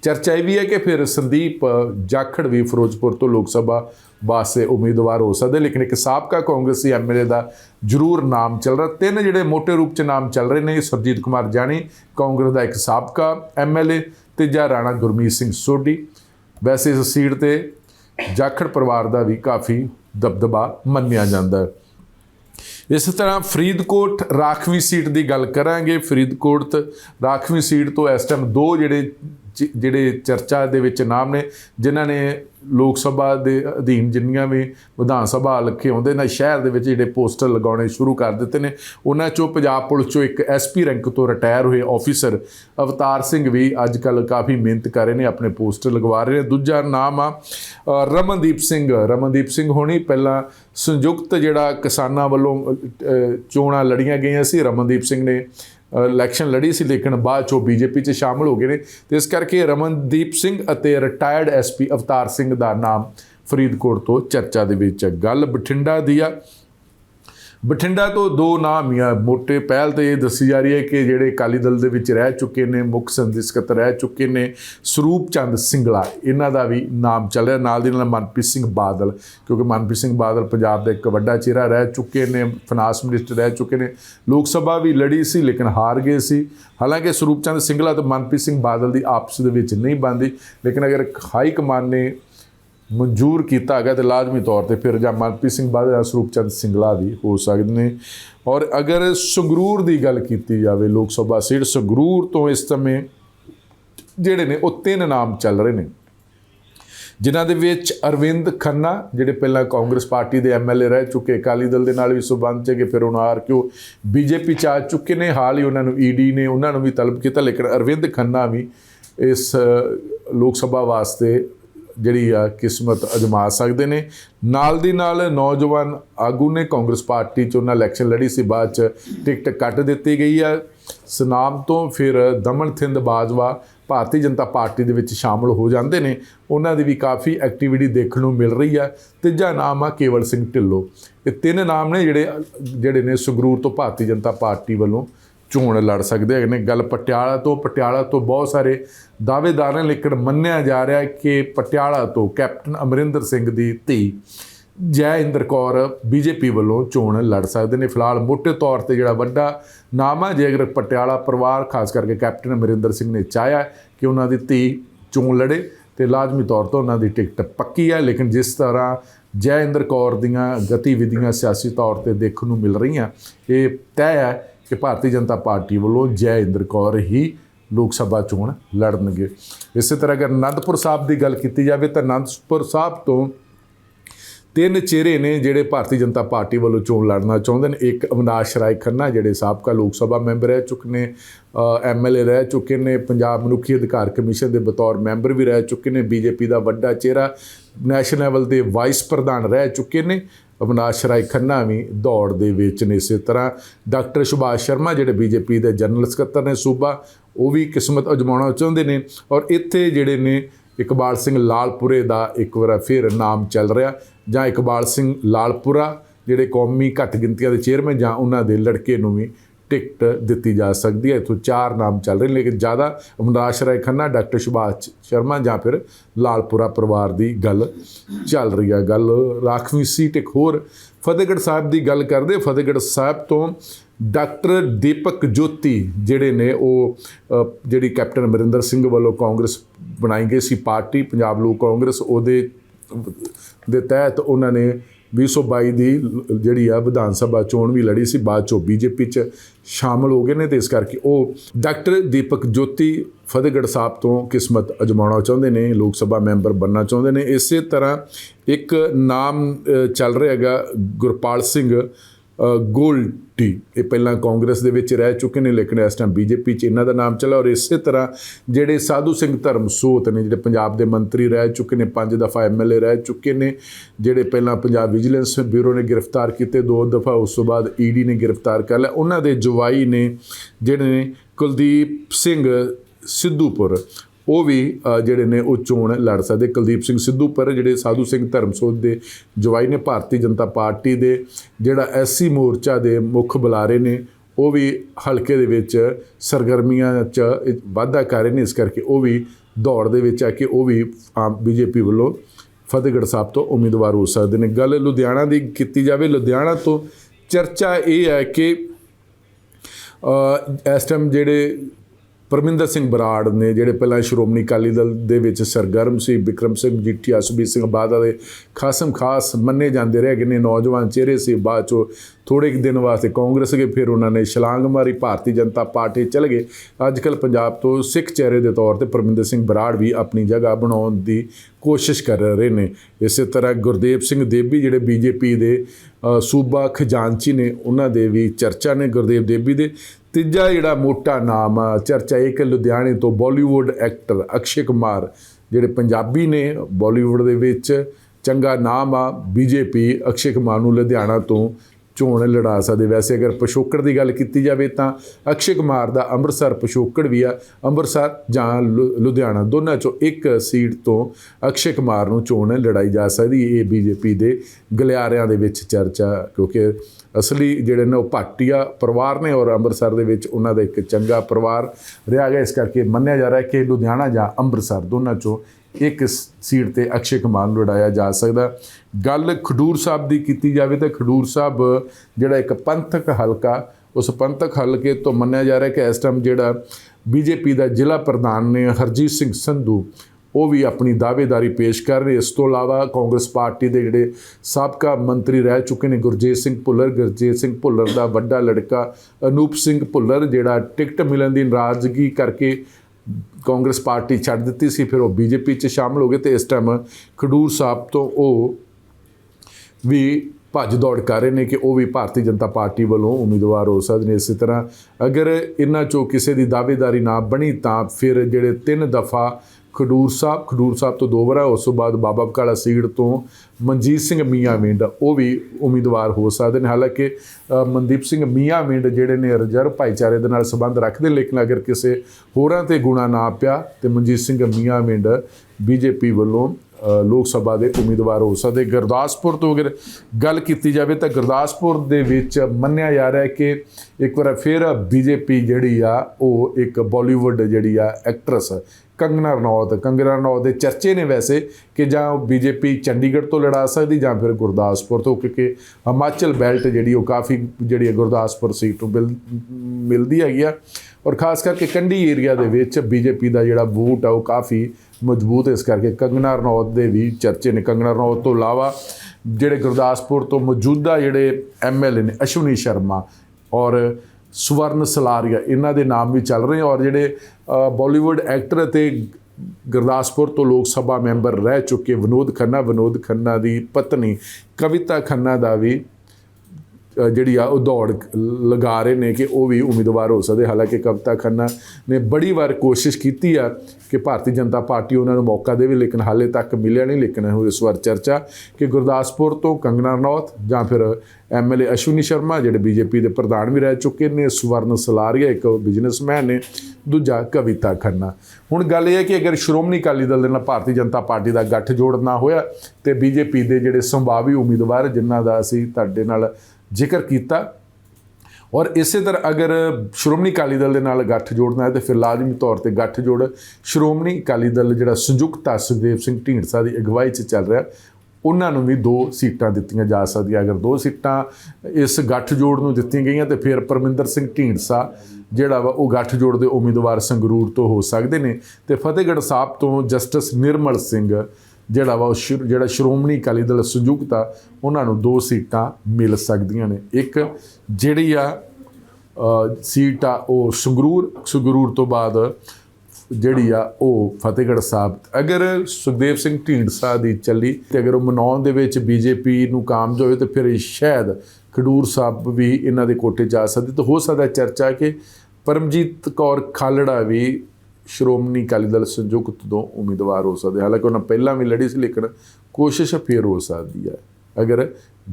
ਚਰਚਾ ਇਹ ਵੀ ਹੈ ਕਿ ਫਿਰ ਸੰਦੀਪ ਜਾਖੜ ਵੀ ਫਿਰੋਜ਼ਪੁਰ ਤੋਂ ਲੋਕ ਸਭਾ ਵਾਸਤੇ ਉਮੀਦਵਾਰ ਹੋ ਸਕਦੇ। ਲੇਕਿਨ ਇੱਕ ਸਾਬਕਾ ਕਾਂਗਰਸੀ ਐਮਐਲਏ ਦਾ ਜ਼ਰੂਰ ਨਾਮ ਚੱਲ ਰਿਹਾ। ਤਿੰਨ ਜਿਹੜੇ ਮੋٹے ਰੂਪ ਚ ਨਾਮ ਚੱਲ ਰਹੇ ਨੇ, ਸਰਜੀਤ ਕੁਮਾਰ ਜਾਣੀ ਕਾਂਗਰਸ ਦਾ ਇੱਕ ਸਾਬਕਾ ਐਮਐਲਏ ਜਾਂ ਰਾਣਾ ਗੁਰਮੀਤ ਸਿੰਘ ਸੋਢੀ। ਵੈਸੇ ਇਸ ਸੀਟ ਤੇ ਜਾਖੜ ਪਰਿਵਾਰ ਦਾ ਵੀ ਕਾਫੀ ਦਬਦਬਾ ਮੰਨਿਆ ਜਾਂਦਾ ਹੈ। ਇਸੇ ਤਰ੍ਹਾਂ ਫਰੀਦਕੋਟ ਰਾਖਵੀ ਸੀਟ ਦੀ ਗੱਲ ਕਰਾਂਗੇ। ਫਰੀਦਕੋਟ ਤ- ਰਾਖਵੀ ਸੀਟ ਤੋਂ ਇਸ ਟਾਈਮ ਦੋ ਜਿਹੜੇ ਜਿਹੜੇ ਚਰਚਾ ਦੇ ਵਿੱਚ ਨਾਮ ਨੇ, ਜਿਨ੍ਹਾਂ ਨੇ ਲੋਕ ਸਭਾ ਦੇ ਅਧੀਨ ਜਿੰਨੀਆਂ ਵੀ ਵਿਧਾਨ ਸਭਾ ਲੱਖੇ ਆਉਂਦੇ ਨੇ, ਸ਼ਹਿਰ ਦੇ ਵਿੱਚ ਜਿਹੜੇ ਪੋਸਟਰ ਲਗਾਉਣੇ ਸ਼ੁਰੂ ਕਰ ਦਿੱਤੇ ਨੇ, ਉਹਨਾਂ ਚੋਂ ਪੰਜਾਬ ਪੁਲਿਸ ਚੋਂ ਇੱਕ ਐਸਪੀ ਰੈਂਕ ਤੋਂ ਰਿਟਾਇਰ ਹੋਏ ਆਫੀਸਰ ਅਵਤਾਰ ਸਿੰਘ ਵੀ ਅੱਜ ਕੱਲ ਕਾਫੀ ਮਿਹਨਤ ਕਰ ਰਹੇ ਨੇ, ਆਪਣੇ ਪੋਸਟਰ ਲਗਵਾ ਰਹੇ ਨੇ। ਦੂਜਾ ਨਾਮ ਆ ਰਮਨਦੀਪ ਸਿੰਘ। ਰਮਨਦੀਪ ਸਿੰਘ ਹੋਣੀ ਪਹਿਲਾਂ ਸੰਯੁਕਤ ਜਿਹੜਾ ਕਿਸਾਨਾਂ ਵੱਲੋਂ ਚੋਣਾਂ ਲੜੀਆਂ ਗਈਆਂ ਸੀ। ਰਮਨਦੀਪ ਸਿੰਘ ਨੇ ਇਲੈਕਸ਼ਨ ਲੜੀ ਸੀ, ਲੇਕਿਨ ਬਾਅਦ ਚੋਂ ਬੀਜੇਪੀ 'ਚ ਸ਼ਾਮਲ ਹੋ ਗਏ ਨੇ। ਤੇ ਇਸ ਕਰਕੇ ਰਮਨਦੀਪ ਸਿੰਘ ਅਤੇ ਰਿਟਾਇਰਡ ਐਸਪੀ ਅਵਤਾਰ ਸਿੰਘ ਦਾ ਨਾਮ ਫਰੀਦਕੋਟ ਤੋਂ ਚਰਚਾ ਦੇ ਵਿੱਚ ਗੱਲ ਬਠਿੰਡਾ ਦੀ ਆ। ਬਠਿੰਡਾ ਤੋਂ ਦੋ ਨਾਮ ਹੀ ਆ ਮੋٹے ਪਹਿਲ ਤੇ ਇਹ ਦੱਸੀ ਜਾ ਰਹੀ ਹੈ ਕਿ ਜਿਹੜੇ ਅਕਾਲੀ ਦਲ ਦੇ ਵਿੱਚ ਰਹਿ ਚੁੱਕੇ ਨੇ, ਮੁੱਖ ਸੰਦੀ ਸਕੱਤਰ ਰਹਿ ਚੁੱਕੇ ਨੇ, ਸਰੂਪ ਚੰਦ ਸਿੰਗਲਾ। ਇਹਨਾਂ ਦਾ ਵੀ ਨਾਮ ਚੱਲ ਰਿਹਾ। ਨਾਲ ਦੀ ਨਾਲ ਮਨਪ੍ਰੀਤ ਸਿੰਘ ਬਾਦਲ, ਕਿਉਂਕਿ ਮਨਪ੍ਰੀਤ ਸਿੰਘ ਬਾਦਲ ਪੰਜਾਬ ਦਾ ਇੱਕ ਵੱਡਾ ਚਿਹਰਾ ਰਹਿ ਚੁੱਕੇ ਨੇ ਫਾਈਨਾਂਸ ਮਿਨਿਸਟਰ ਰਹਿ ਚੁੱਕੇ ਨੇ। ਲੋਕ ਸਭਾ ਵੀ ਲੜੀ ਸੀ, ਲੇਕਿਨ ਹਾਰ ਗਏ ਸੀ। ਹਾਲਾਂਕਿ ਸਰੂਪ ਚੰਦ ਸਿੰਗਲਾ ਤੇ ਮਨਪ੍ਰੀਤ ਸਿੰਘ ਬਾਦਲ ਦੀ ਆਪਸ ਦੇ ਵਿੱਚ ਨਹੀਂ ਬਣਦੀ, ਲੇਕਿਨ ਅਗਰ ਹਾਈ ਕਮਾਨ ਨੇ ਮਨਜ਼ੂਰ ਕੀਤਾ ਗਿਆ ਤੇ ਲਾਜ਼ਮੀ ਤੌਰ ਤੇ ਫਿਰ ਜਾਂ ਮਨਪ੍ਰੀਤ ਸਿੰਘ ਬਾਦਲ ਜਾਂ ਸਰੂਪਚੰਦ ਸਿੰਗਲਾ ਵੀ ਹੋ ਸਕਦੇ ਨੇ। ਔਰ ਅਗਰ ਸੰਗਰੂਰ ਦੀ ਗੱਲ ਕੀਤੀ ਜਾਵੇ, ਲੋਕ ਸਭਾ ਸੀਟ ਸੰਗਰੂਰ ਤੋਂ ਇਸ ਸਮੇਂ ਜਿਹੜੇ ਨੇ, ਉਹ ਤਿੰਨ ਨਾਮ ਚੱਲ ਰਹੇ ਨੇ। ਜਿਨ੍ਹਾਂ ਦੇ ਵਿੱਚ ਅਰਵਿੰਦ ਖੰਨਾ, ਜਿਹੜੇ ਪਹਿਲਾਂ ਕਾਂਗਰਸ ਪਾਰਟੀ ਦੇ ਐਮਐਲਏ ਰਹਿ ਚੁੱਕੇ, ਅਕਾਲੀ ਦਲ ਦੇ ਨਾਲ ਵੀ ਸਬੰਧ ਚ ਕਿ ਫਿਰ ਉਹਨਾਂ ਆਰ ਕਿਉਂ ਬੀਜੇਪੀ ਚ ਆ ਚੁੱਕੇ ਨੇ, ਹਾਲ ਹੀ ਉਹਨਾਂ ਨੂੰ ਈਡੀ ਨੇ, ਉਹਨਾਂ ਨੂੰ ਵੀ ਤਲਬ ਕੀਤਾ, ਲੇਕਿਨ ਅਰਵਿੰਦ ਖੰਨਾ ਵੀ ਇਸ ਲੋਕ ਸਭਾ ਵਾਸਤੇ ਜਿਹੜੀ ਆ ਕਿਸਮਤ ਅਜਮਾ ਸਕਦੇ ਨੇ। ਨਾਲ ਦੀ ਨਾਲ ਨੌਜਵਾਨ ਆਗੂ ਨੇ ਕਾਂਗਰਸ ਪਾਰਟੀ ਚ ਉਹਨਾਂ ਇਲੈਕਸ਼ਨ ਲੜੀ ਸੀ, ਬਾਅਦ ਚ ਟਿਕਟ ਕੱਟ ਦਿੱਤੀ ਗਈ ਆ। ਸਨਾਮ ਤੋਂ ਫਿਰ ਦਮਨ ਥਿੰਦ ਬਾਜਵਾ ਭਾਰਤੀ ਜਨਤਾ ਪਾਰਟੀ ਦੇ ਵਿੱਚ ਸ਼ਾਮਲ ਹੋ ਜਾਂਦੇ ਨੇ। ਉਹਨਾਂ ਦੀ ਵੀ ਕਾਫੀ ਐਕਟੀਵਿਟੀ ਦੇਖਣ ਨੂੰ ਮਿਲ ਰਹੀ ਆ। ਤੀਜਾ ਨਾਮ ਆ ਕੇਵਲ ਸਿੰਘ ਢਿੱਲੋਂ। ਇਹ ਤਿੰਨ ਨਾਮ ਨੇ ਜਿਹੜੇ ਜਿਹੜੇ ਨੇ ਸੰਗਰੂਰ ਤੋਂ ਭਾਰਤੀ ਜਨਤਾ ਪਾਰਟੀ ਵੱਲੋਂ ਚੋਣ ਲੜ ਸਕਦੇ ਹੈਗੇ ਨੇ। ਗੱਲ ਪਟਿਆਲਾ ਤੋਂ ਪਟਿਆਲਾ ਤੋਂ ਬਹੁਤ ਸਾਰੇ ਦਾਅਵੇਦਾਰ ਨੇ ਲੇਕਿਨ ਮੰਨਿਆ ਜਾ ਰਿਹਾ ਹੈ ਕਿ ਪਟਿਆਲਾ ਤੋਂ ਕੈਪਟਨ ਅਮਰਿੰਦਰ ਸਿੰਘ ਦੀ ਧੀ ਜੈ ਇੰਦਰ ਕੌਰ ਬੀਜੇਪੀ ਵੱਲੋਂ ਚੋਣ ਲੜ ਸਕਦੇ ਨੇ। ਫਿਲਹਾਲ ਮੋٹے ਤੌਰ ਤੇ ਜਿਹੜਾ ਵੱਡਾ ਨਾਮ ਹੈ ਜੇਕਰ ਪਟਿਆਲਾ ਪਰਿਵਾਰ, ਖਾਸ ਕਰਕੇ ਕੈਪਟਨ ਅਮਰਿੰਦਰ ਸਿੰਘ ਨੇ ਚਾਹਿਆ ਕਿ ਉਹਨਾਂ ਦੀ ਧੀ ਚੋਣ ਲੜੇ ਤੇ ਲਾਜ਼ਮੀ ਤੌਰ ਤੇ ਉਹਨਾਂ ਦੀ ਟਿਕਟ ਪੱਕੀ ਹੈ, ਲੇਕਿਨ ਜਿਸ ਤਰ੍ਹਾਂ ਜੈ ਇੰਦਰ ਕੌਰ ਦੀਆਂ ਗਤੀਵਿਧੀਆਂ ਸਿਆਸੀ ਤੌਰ ਤੇ ਦੇਖਣ ਨੂੰ ਮਿਲ ਰਹੀਆਂ, ਇਹ ਤੈਅ ਹੈ ਕਿ ਭਾਰਤੀ ਜਨਤਾ ਪਾਰਟੀ ਵੱਲੋਂ ਜੈ ਇੰਦਰ ਕੌਰ ਹੀ ਲੋਕ ਸਭਾ ਚੋਣ ਲੜਨਗੇ। ਇਸੇ ਤਰ੍ਹਾਂ ਅਗਰ ਅਨੰਦਪੁਰ ਸਾਹਿਬ ਦੀ ਗੱਲ ਕੀਤੀ ਜਾਵੇ ਤਾਂ ਅਨੰਦਪੁਰ ਸਾਹਿਬ ਤੋਂ ਤਿੰਨ ਚਿਹਰੇ ਨੇ ਜਿਹੜੇ ਭਾਰਤੀ ਜਨਤਾ ਪਾਰਟੀ ਵੱਲੋਂ ਚੋਣ ਲੜਨਾ ਚਾਹੁੰਦੇ ਨੇ। ਇੱਕ ਅਵਿਨਾਸ਼ ਰਾਏ ਖੰਨਾ ਜਿਹੜੇ ਸਾਬਕਾ ਲੋਕ ਸਭਾ ਮੈਂਬਰ ਰਹਿ ਚੁੱਕੇ ਨੇ ਐਮਐਲਏ ਰਹਿ ਚੁੱਕੇ ਨੇ, ਪੰਜਾਬ ਮਨੁੱਖੀ ਅਧਿਕਾਰ ਕਮਿਸ਼ਨ ਦੇ ਬਤੌਰ ਮੈਂਬਰ ਵੀ ਰਹਿ ਚੁੱਕੇ ਨੇ, ਬੀਜੇਪੀ ਦਾ ਵੱਡਾ ਚਿਹਰਾ, ਨੈਸ਼ਨਲ ਲੈਵਲ ਦੇ ਵਾਈਸ ਪ੍ਰਧਾਨ ਰਹਿ ਚੁੱਕੇ ਨੇ। ਅਵਿਨਾਸ਼ ਰਾਏ ਖੰਨਾ ਵੀ ਦੌੜ ਦੇ ਵਿੱਚ ਨੇ ਇਸੇ ਤਰ੍ਹਾਂ। ਡਾਕਟਰ ਸੁਭਾਸ਼ ਸ਼ਰਮਾ, ਜਿਹੜੇ ਬੀਜੇਪੀ ਦੇ ਜਨਰਲ ਸਕੱਤਰ ਨੇ ਸੂਬਾ, ਉਹ ਵੀ ਕਿਸਮਤ ਅਜਮਾਉਣਾ ਚਾਹੁੰਦੇ ਨੇ। ਔਰ ਇੱਥੇ ਜਿਹੜੇ ਨੇ ਇਕਬਾਲ ਸਿੰਘ ਲਾਲਪੁਰੇ ਦਾ ਇੱਕ ਵਾਰ ਫਿਰ ਨਾਮ ਚੱਲ ਰਿਹਾ, ਜਾਂ ਇਕਬਾਲ ਸਿੰਘ ਲਾਲਪੁਰਾ, ਜਿਹੜੇ ਕੌਮੀ ਘੱਟ ਗਿਣਤੀਆਂ ਦੇ ਚੇਅਰਮੈਨ ਜਾਂ ਉਹਨਾਂ ਦੇ ਲੜਕੇ ਨੂੰ ਵੀ ਟਿਕਟ ਦਿੱਤੀ ਜਾ ਸਕਦੀ ਹੈ। ਇਥੋਂ ਚਾਰ ਨਾਮ ਚੱਲ ਰਹੇ ਨੇ, ਲੇਕਿਨ ਜ਼ਿਆਦਾ ਅਮਰਾਸ਼ ਰਾਏ ਖੰਨਾ ਡਾਕਟਰ ਸੁਭਾਸ਼ ਸ਼ਰਮਾ ਜਾਂ ਫਿਰ ਲਾਲਪੁਰਾ ਪਰਿਵਾਰ ਦੀ ਗੱਲ ਚੱਲ ਰਹੀ ਹੈ। ਗੱਲ ਰਾਖਵੀਂ ਸੀਟ ਇੱਕ ਹੋਰ ਫਤਿਹਗੜ੍ਹ ਸਾਹਿਬ ਦੀ ਗੱਲ ਕਰਦੇ ਫਤਿਹਗੜ੍ਹ ਸਾਹਿਬ ਤੋਂ ਡਾਕਟਰ ਦੀਪਕ ਜੋਤੀ ਜਿਹੜੇ ਨੇ ਉਹ ਜਿਹੜੀ ਕੈਪਟਨ ਅਮਰਿੰਦਰ ਸਿੰਘ ਵੱਲੋਂ ਕਾਂਗਰਸ ਬਣਾਈ ਗਈ ਸੀ ਪਾਰਟੀ ਪੰਜਾਬ ਲੋਕ ਕਾਂਗਰਸ ਉਹਦੇ ਦੇ ਤਹਿਤ ਉਹਨਾਂ ਨੇ 2022 ਦੀ ਜਿਹੜੀ ਆ ਵਿਧਾਨ ਸਭਾ ਚੋਣ ਵੀ ਲੜੀ ਸੀ, ਬਾਅਦ ਚੋਂ ਬੀਜੇਪੀ ਚ ਸ਼ਾਮਲ ਹੋ ਗਏ ਨੇ ਤੇ ਇਸ ਕਰਕੇ ਉਹ ਡਾਕਟਰ ਦੀਪਕ ਜੋਤੀ ਫਤਿਹਗੜ੍ਹ ਸਾਹਿਬ ਤੋਂ ਕਿਸਮਤ ਅਜਮਾਉਣਾ ਚਾਹੁੰਦੇ ਨੇ, ਲੋਕ ਸਭਾ ਮੈਂਬਰ ਬਣਨਾ ਚਾਹੁੰਦੇ ਨੇ। ਇਸੇ ਤਰ੍ਹਾਂ ਇੱਕ ਨਾਮ ਚੱਲ ਰਿਹਾ ਹੈਗਾ ਗੁਰਪਾਲ ਸਿੰਘ ਅ, ਗੋਲਟੀ ਇਹ ਪਹਿਲਾਂ ਕਾਂਗਰਸ ਦੇ ਵਿੱਚ ਰਹਿ ਚੁੱਕੇ ਨੇ ਲੇਕਿਨ ਇਸ ਟਾਈਮ ਬੀਜੇਪੀ 'ਚ ਇਹਨਾਂ ਦਾ ਨਾਮ ਚੱਲਾ ਔਰ ਇਸੇ ਤਰ੍ਹਾਂ ਜਿਹੜੇ ਸਾਧੂ ਸਿੰਘ ਧਰਮਸੋਤ ਨੇ ਜਿਹੜੇ ਪੰਜਾਬ ਦੇ ਮੰਤਰੀ ਰਹਿ ਚੁੱਕੇ ਨੇ ਪੰਜ ਦਫਾ ਐਮਐਲਏ ਰਹਿ ਚੁੱਕੇ ਨੇ ਜਿਹੜੇ ਪਹਿਲਾਂ ਪੰਜਾਬ ਵਿਜੀਲੈਂਸ ਬਿਊਰੋ ਨੇ ਗ੍ਰਿਫਤਾਰ ਕੀਤੇ ਦੋ ਦਫਾ ਉਸ ਤੋਂ ਬਾਅਦ ਈਡੀ ਨੇ ਗ੍ਰਿਫਤਾਰ ਕਰ ਲਿਆ। ਉਹਨਾਂ ਦੇ ਜਵਾਈ ਨੇ ਜਿਹੜੇ ਨੇ ਕੁਲਦੀਪ ਸਿੰਘ ਸਿੱਧੂਪੁਰ ਉਹ ਵੀ ਜਿਹੜੇ ਨੇ ਉਹ ਚੋਣ ਲੜ ਸਕਦੇ। ਕੁਲਦੀਪ ਸਿੰਘ ਸਿੱਧੂ ਪਰ ਜਿਹੜੇ ਸਾਧੂ ਸਿੰਘ ਧਰਮਸੋਤ ਦੇ ਜਵਾਈ ਨੇ ਭਾਰਤੀ ਜਨਤਾ ਪਾਰਟੀ ਦੇ, ਜਿਹੜਾ ਐਸਸੀ ਮੋਰਚਾ ਦੇ ਮੁੱਖ ਬੁਲਾਰੇ ਨੇ, ਉਹ ਵੀ ਹਲਕੇ ਦੇ ਵਿੱਚ ਸਰਗਰਮੀਆਂ 'ਚ ਵਾਧਾ ਕਰ ਰਹੇ ਨੇ। ਇਸ ਕਰਕੇ ਉਹ ਵੀ ਦੌੜ ਦੇ ਵਿੱਚ ਆ ਕੇ ਉਹ ਵੀ ਆਮ ਬੀਜੇਪੀ ਵੱਲੋਂ ਫਤਿਹਗੜ੍ਹ ਸਾਹਿਬ ਤੋਂ ਉਮੀਦਵਾਰ ਹੋ ਸਕਦੇ ਨੇ। ਗੱਲ ਲੁਧਿਆਣਾ ਦੀ ਕੀਤੀ ਜਾਵੇ, ਲੁਧਿਆਣਾ ਤੋਂ ਚਰਚਾ ਇਹ ਹੈ ਕਿ ਇਸ ਟਾਈਮ ਜਿਹੜੇ ਪਰਮਿੰਦਰ ਸਿੰਘ ਬਰਾੜ ਨੇ ਜਿਹੜੇ ਪਹਿਲਾਂ ਸ਼੍ਰੋਮਣੀ ਅਕਾਲੀ ਦਲ ਦੇ ਵਿੱਚ ਸਰਗਰਮ ਸੀ ਵਿਕਰਮ ਸਿੰਘ ਜੀਠੀਆ ਸੁਬੀਰ ਸਿੰਘ ਬਾਦਲ ਦੇ ਖਾਸਮ ਖਾਸ ਮੰਨੇ ਜਾਂਦੇ ਰਹੇ ਕਿ ਨੇ ਨੌਜਵਾਨ ਚਿਹਰੇ ਸੀ, ਬਾਅਦ ਚੋਂ ਥੋੜੇ ਕੁ ਦਿਨ ਵਾਸਤੇ ਕਾਂਗਰਸ ਗਏ, ਫਿਰ ਉਹਨਾਂ ਨੇ ਛਲਾਂਗ ਮਾਰੀ, ਭਾਰਤੀ ਜਨਤਾ ਪਾਰਟੀ ਚਲੇ ਗਏ। ਅੱਜ ਕੱਲ ਪੰਜਾਬ ਤੋਂ ਸਿੱਖ ਚਿਹਰੇ ਦੇ ਤੌਰ ਤੇ ਪਰਮਿੰਦਰ ਸਿੰਘ ਬਰਾੜ ਵੀ ਆਪਣੀ ਜਗ੍ਹਾ ਬਣਾਉਣ ਦੀ ਕੋਸ਼ਿਸ਼ ਕਰ ਰਹੇ ਨੇ। ਇਸੇ ਤਰ੍ਹਾਂ ਗੁਰਦੇਵ ਸਿੰਘ ਦੇਵੀ ਜਿਹੜੇ ਬੀਜੇਪੀ ਦੇ ਸੂਬਾ ਖਜ਼ਾਨਚੀ ਨੇ, ਉਹਨਾਂ ਦੇ ਵੀ ਚਰਚਾ ਨੇ ਗੁਰਦੇਵ ਦੇਵੀ ਦੇ। ਤੀਜਾ ਜਿਹੜਾ ਮੋਟਾ ਨਾਮ ਆ, ਚਰਚਾ ਇਹ ਕਿ ਲੁਧਿਆਣੇ ਤੋਂ ਬਾਲੀਵੁੱਡ ਐਕਟਰ ਅਕਸ਼ੇ ਕੁਮਾਰ ਜਿਹੜੇ ਪੰਜਾਬੀ ਨੇ ਬਾਲੀਵੁੱਡ ਦੇ ਵਿੱਚ ਚੰਗਾ ਨਾਮ ਆ ਬੀਜੇਪੀ ਅਕਸ਼ੇ ਕੁਮਾਰ ਨੂੰ ਲੁਧਿਆਣਾ ਤੋਂ ਚੋਣ ਲੜਾ ਸਕਦੇ। ਵੈਸੇ ਅਗਰ ਪਿਛੋਕੜ ਦੀ ਗੱਲ ਕੀਤੀ ਜਾਵੇ ਤਾਂ ਅਕਸ਼ੇ ਕੁਮਾਰ ਦਾ ਅੰਮ੍ਰਿਤਸਰ ਪਿਛੋਕੜ ਵੀ ਆ ਅੰਮ੍ਰਿਤਸਰ ਜਾਂ ਲੁ- ਲੁਧਿਆਣਾ ਦੋਨਾਂ ਚੋਂ ਇੱਕ ਸੀਟ ਤੋਂ ਅਕਸ਼ੇ ਕੁਮਾਰ ਨੂੰ ਚੋਣ ਲੜਾਈ ਜਾ ਸਕਦੀ। ਇਹ ਬੀਜੇਪੀ ਦੇ ਗਲਿਆਰਿਆਂ ਦੇ ਵਿੱਚ ਚਰਚਾ ਕਿਉਂਕਿ ਅਸਲੀ ਜਿਹੜੇ ਨੇ ਉਹ ਭਾਟੀਆ ਪਰਿਵਾਰ ਨੇ ਔਰ ਅੰਮ੍ਰਿਤਸਰ ਦੇ ਵਿੱਚ ਉਹਨਾਂ ਦਾ ਇੱਕ ਚੰਗਾ ਪਰਿਵਾਰ ਰਿਹਾ ਗਿਆ ਇਸ ਕਰਕੇ ਮੰਨਿਆ ਜਾ ਰਿਹਾ ਕਿ ਲੁਧਿਆਣਾ ਜਾਂ ਅੰਮ੍ਰਿਤਸਰ ਦੋਨਾਂ ਚੋਂ ਇੱਕ ਸੀਟ ਤੇ ਅਕਸ਼ੇ ਕੁਮਾਰ ਨੂੰ ਲੜਾਇਆ ਜਾ ਸਕਦਾ ਗੱਲ ਖਡੂਰ ਸਾਹਿਬ ਦੀ ਕੀਤੀ ਜਾਵੇ ਤਾਂ ਖਡੂਰ ਸਾਹਿਬ ਜਿਹੜਾ ਇੱਕ ਪੰਥਕ ਹਲਕਾ, ਉਸ ਪੰਥਕ ਹਲਕੇ ਤੋਂ ਮੰਨਿਆ ਜਾ ਰਿਹਾ ਕਿ ਇਸ ਟਾਈਮ ਜਿਹੜਾ ਬੀਜੇਪੀ ਦਾ ਜ਼ਿਲ੍ਹਾ ਪ੍ਰਧਾਨ ਨੇ ਹਰਜੀਤ ਸਿੰਘ ਸੰਧੂ ਉਹ ਵੀ ਆਪਣੀ ਦਾਅਵੇਦਾਰੀ ਪੇਸ਼ ਕਰ ਰਹੇ। ਇਸ ਤੋਂ ਇਲਾਵਾ ਕਾਂਗਰਸ ਪਾਰਟੀ ਦੇ ਜਿਹੜੇ ਸਾਬਕਾ ਮੰਤਰੀ ਰਹਿ ਚੁੱਕੇ ਨੇ ਗੁਰਜੀਤ ਸਿੰਘ ਭੁੱਲਰ, ਗੁਰਜੀਤ ਸਿੰਘ ਭੁੱਲਰ ਦਾ ਵੱਡਾ ਲੜਕਾ ਅਨੂਪ ਸਿੰਘ ਭੁੱਲਰ, ਜਿਹੜਾ ਟਿਕਟ ਮਿਲਣ ਦੀ ਨਾਰਾਜ਼ਗੀ ਕਰਕੇ ਕਾਂਗਰਸ ਪਾਰਟੀ ਛੱਡ ਦਿੱਤੀ ਸੀ, ਫਿਰ ਉਹ ਬੀਜੇਪੀ 'ਚ ਸ਼ਾਮਲ ਹੋ ਗਏ ਤੇ ਇਸ ਟਾਈਮ ਖਡੂਰ ਸਾਹਿਬ ਤੋਂ ਉਹ ਵੀ ਭੱਜ ਦੌੜ ਕਰ ਰਹੇ ਨੇ ਕਿ ਉਹ ਵੀ ਭਾਰਤੀ ਜਨਤਾ ਪਾਰਟੀ ਵੱਲੋਂ ਉਮੀਦਵਾਰ ਹੋ ਸਕਦੇ ਨੇ। ਇਸੇ ਤਰ੍ਹਾਂ ਅਗਰ ਇਹਨਾਂ ਚੋਂ ਕਿਸੇ ਦੀ ਦਾਅਵੇਦਾਰੀ ਨਾ ਬਣੀ ਤਾਂ ਫਿਰ ਜਿਹੜੇ ਤਿੰਨ ਦਫਾ ਖਡੂਰ ਸਾਹਿਬ ਖਡੂਰ ਸਾਹਿਬ ਤੋਂ ਦੋ ਵਾਰ ਉਸ ਤੋਂ ਬਾਅਦ ਬਾਬਾ ਬਕਾਲਾ ਸੀਟ ਤੋਂ ਮਨਜੀਤ ਸਿੰਘ ਮੀਆਂ ਵਿੰਡ, ਉਹ ਵੀ ਉਮੀਦਵਾਰ ਹੋ ਸਕਦੇ ਨੇ। ਹਾਲਾਂਕਿ ਮਨਦੀਪ ਸਿੰਘ ਮੀਆਂ ਵਿੰਡ ਜਿਹੜੇ ਨੇ ਰਿਜ਼ਰਵ ਭਾਈਚਾਰੇ ਦੇ ਨਾਲ ਸੰਬੰਧ ਰੱਖਦੇ, ਲੇਕਿਨ ਅਗਰ ਕਿਸੇ ਹੋਰਾਂ ਤੇ ਗੁਣਾ ਨਾ ਪਿਆ, ਤੇ ਮਨਜੀਤ ਸਿੰਘ ਮੀਆਂ ਵਿੰਡ ਬੀਜੇਪੀ ਵੱਲੋਂ ਲੋਕ ਸਭਾ ਦੇ ਉਮੀਦਵਾਰ ਹੋ ਸਕਦੇ। ਗੁਰਦਾਸਪੁਰ ਤੋਂ ਅਗਰ ਗੱਲ ਕੀਤੀ ਜਾਵੇ, ਤਾਂ ਗੁਰਦਾਸਪੁਰ ਦੇ ਵਿੱਚ ਮੰਨਿਆ ਜਾ ਰਿਹਾ ਹੈ ਕਿ ਇੱਕ ਵਾਰ ਫਿਰ ਬੀਜੇਪੀ ਜਿਹੜੀ ਆ, ਉਹ ਇੱਕ ਬਾਲੀਵੁੱਡ ਜਿਹੜੀ ਆ ਐਕਟਰੈਸ ਕੰਗਨਾ ਰਣੌਤ ਕੰਗਨਾ ਰਣੌਤ ਦੇ ਚਰਚੇ ਨੇ ਵੈਸੇ ਕਿ ਜਾਂ ਬੀਜੇਪੀ ਚੰਡੀਗੜ੍ਹ ਤੋਂ ਲੜਾ ਸਕਦੀ ਜਾਂ ਫਿਰ ਗੁਰਦਾਸਪੁਰ ਤੋਂ, ਕਿਉਂਕਿ ਹਿਮਾਚਲ ਬੈਲਟ ਜਿਹੜੀ ਉਹ ਕਾਫੀ ਜਿਹੜੀ ਹੈ ਗੁਰਦਾਸਪੁਰ ਸੀਟ ਤੋਂ ਮਿਲ- ਮਿਲਦੀ ਹੈਗੀ ਆ। ਔਰ ਖਾਸ ਕਰਕੇ ਕੰਢੀ ਏਰੀਆ ਦੇ ਵਿੱਚ ਬੀਜੇਪੀ ਦਾ ਜਿਹੜਾ ਵੋਟ ਆ, ਉਹ ਕਾਫੀ ਮਜ਼ਬੂਤ ਇਸ ਕਰਕੇ ਕੰਗਨਾ ਰਣੌਤ ਦੇ ਵੀ ਚਰਚੇ ਨੇ। ਕੰਗਨਾ ਰਣੌਤ ਤੋਂ ਇਲਾਵਾ ਜਿਹੜੇ ਗੁਰਦਾਸਪੁਰ ਤੋਂ ਮੌਜੂਦਾ ਜਿਹੜੇ ਐਮਐਲਏ ਨੇ, ਅਸ਼ਵਨੀ ਸ਼ਰਮਾ ਔਰ ਸਵਰਨ ਸਲਾਰੀਆ, ਇਹਨਾਂ ਦੇ ਨਾਮ ਵੀ ਚੱਲ ਰਹੇ ਔਰ ਜਿਹੜੇ ਬਾਲੀਵੁੱਡ ਐਕਟਰ ਅਤੇ ਗੁਰਦਾਸਪੁਰ ਤੋਂ ਲੋਕ ਸਭਾ ਮੈਂਬਰ ਰਹਿ ਚੁੱਕੇ ਵਿਨੋਦ ਖੰਨਾ ਵਿਨੋਦ ਖੰਨਾ ਦੀ ਪਤਨੀ ਕਵਿਤਾ ਖੰਨਾ ਦਾ ਵੀ ਜਿਹੜੀ ਆ ਉਹ ਦੌੜ ਲਗਾ ਰਹੇ ਨੇ ਕਿ ਉਹ ਵੀ ਉਮੀਦਵਾਰ ਹੋ ਸਕਦੇ। ਹਾਲਾਂਕਿ ਕਵਿਤਾ ਖੰਨਾ ਨੇ ਬੜੀ ਵਾਰ ਕੋਸ਼ਿਸ਼ ਕੀਤੀ ਆ ਕਿ ਭਾਰਤੀ ਜਨਤਾ ਪਾਰਟੀ ਉਹਨਾਂ ਨੂੰ ਮੌਕਾ ਦੇਵੇ, ਲੇਕਿਨ ਹਾਲੇ ਤੱਕ ਮਿਲਿਆ ਨਹੀਂ। ਲੇਕਿਨ ਉਹ ਇਸ ਵਾਰ ਚਰਚਾ ਕਿ ਗੁਰਦਾਸਪੁਰ ਤੋਂ ਕੰਗਨਾ ਰਣੌਤ ਜਾਂ ਫਿਰ ਐਮਐਲਏ ਅਸ਼ਵਨੀ ਸ਼ਰਮਾ, ਜਿਹੜੇ ਬੀਜੇਪੀ ਦੇ ਪ੍ਰਧਾਨ ਵੀ ਰਹਿ ਚੁੱਕੇ ਨੇ, ਸਵਰਨ ਸਲਾਰੀਆ, ਇੱਕ ਬਿਜ਼ਨਸਮੈਨ ਨੇ, ਦੂਜਾ ਕਵਿਤਾ ਖੰਨਾ। ਹੁਣ ਗੱਲ ਇਹ ਹੈ ਕਿ ਅਗਰ ਸ਼੍ਰੋਮਣੀ ਅਕਾਲੀ ਦਲ ਦੇ ਨਾਲ ਭਾਰਤੀ ਜਨਤਾ ਪਾਰਟੀ ਦਾ ਗੱਠ ਜੋੜ ਨਾ ਹੋਇਆ, ਤੇ ਬੀਜੇਪੀ ਦੇ ਜਿਹੜੇ ਸੰਭਾਵੀ ਉਮੀਦਵਾਰ, ਜਿਨ੍ਹਾਂ ਦਾ ਅਸੀਂ ਤੁਹਾਡੇ ਨਾਲ ਜ਼ਿਕਰ ਕੀਤਾ। ਔਰ ਇਸੇ ਤਰ੍ਹਾਂ ਅਗਰ ਸ਼੍ਰੋਮਣੀ ਅਕਾਲੀ ਦਲ ਦੇ ਨਾਲ ਗੱਠ ਜੋੜਨਾ ਹੈ, ਤੇ ਫਿਰ ਲਾਜ਼ਮੀ ਤੌਰ ਤੇ ਗੱਠ ਜੋੜ ਸ਼੍ਰੋਮਣੀ ਅਕਾਲੀ ਦਲ ਜਿਹੜਾ ਸੰਯੁਕਤ ਸੁਖਦੇਵ ਸਿੰਘ ਢੀਂਡਸਾ ਦੀ ਅਗਵਾਈ 'ਚ ਚੱਲ ਰਿਹਾ, ਉਹਨਾਂ ਨੂੰ ਵੀ ਦੋ ਸੀਟਾਂ ਦਿੱਤੀਆਂ ਜਾ ਸਕਦੀਆਂ। ਅਗਰ ਦੋ ਸੀਟਾਂ ਇਸ ਗੱਠ ਜੋੜ ਨੂੰ ਦਿੱਤੀਆਂ ਗਈਆਂ, ਤੇ ਫਿਰ ਪਰਮਿੰਦਰ ਸਿੰਘ ਢੀਂਡਸਾ ਜਿਹੜਾ ਵਾ ਉਹ ਗੱਠ ਜੋੜ ਦੇ ਉਮੀਦਵਾਰ ਸੰਗਰੂਰ ਤੋਂ ਹੋ ਸਕਦੇ ਨੇ। ਤੇ ਫਤਿਹਗੜ੍ਹ ਸਾਹਿਬ ਤੋਂ ਜਸਟਿਸ ਨਿਰਮਲ ਸਿੰਘ ਜਿਹੜਾ ਵਾ ਉਹ ਸ਼੍ਰ- ਜਿਹੜਾ ਸ਼੍ਰੋਮਣੀ ਅਕਾਲੀ ਦਲ ਸੰਯੁਕਤ ਆ, ਉਹਨਾਂ ਨੂੰ ਦੋ ਸੀਟਾਂ ਮਿਲ ਸਕਦੀਆਂ ਨੇ। ਇੱਕ ਜਿਹੜੀ ਆ ਸੀਟ ਆ ਉਹ ਸੰਗਰੂਰ ਸੰਗਰੂਰ ਤੋਂ ਬਾਅਦ ਜਿਹੜੀ ਆ ਉਹ ਫਤਿਹਗੜ੍ਹ ਸਾਹਿਬ। ਅਗਰ ਸੁਖਦੇਵ ਸਿੰਘ ਢੀਂਡਸਾ ਦੀ ਚੱਲੀ ਤੇ ਅਗਰ ਉਹ ਮਨਾਉਣ ਦੇ ਵਿੱਚ ਬੀਜੇਪੀ ਨੂੰ ਕਾਮਯਾਬ ਹੋਵੇ ਤੇ ਫਿਰ ਸ਼ਾਇਦ ਖਡੂਰ ਸਾਹਿਬ ਵੀ ਇਹਨਾਂ ਦੇ ਕੋਟੇ ਜਾ ਸਕਦੇ। ਤਾਂ ਹੋ ਸਕਦਾ ਚਰਚਾ ਕਿ ਪਰਮਜੀਤ ਕੌਰ ਖਾਲੜਾ ਵੀ ਸ਼੍ਰੋਮਣੀ ਅਕਾਲੀ ਦਲ ਸੰਯੁਕਤ ਤੋਂ ਉਮੀਦਵਾਰ ਹੋ ਸਕਦੇ ਹਾਲਾਂਕਿ ਉਹਨਾਂ ਪਹਿਲਾਂ ਵੀ ਲੜੀ ਸੀ, ਲੇਕਿਨ ਕੋਸ਼ਿਸ਼ ਫੇਰ ਹੋ ਸਕਦੀ ਹੈ। ਅਗਰ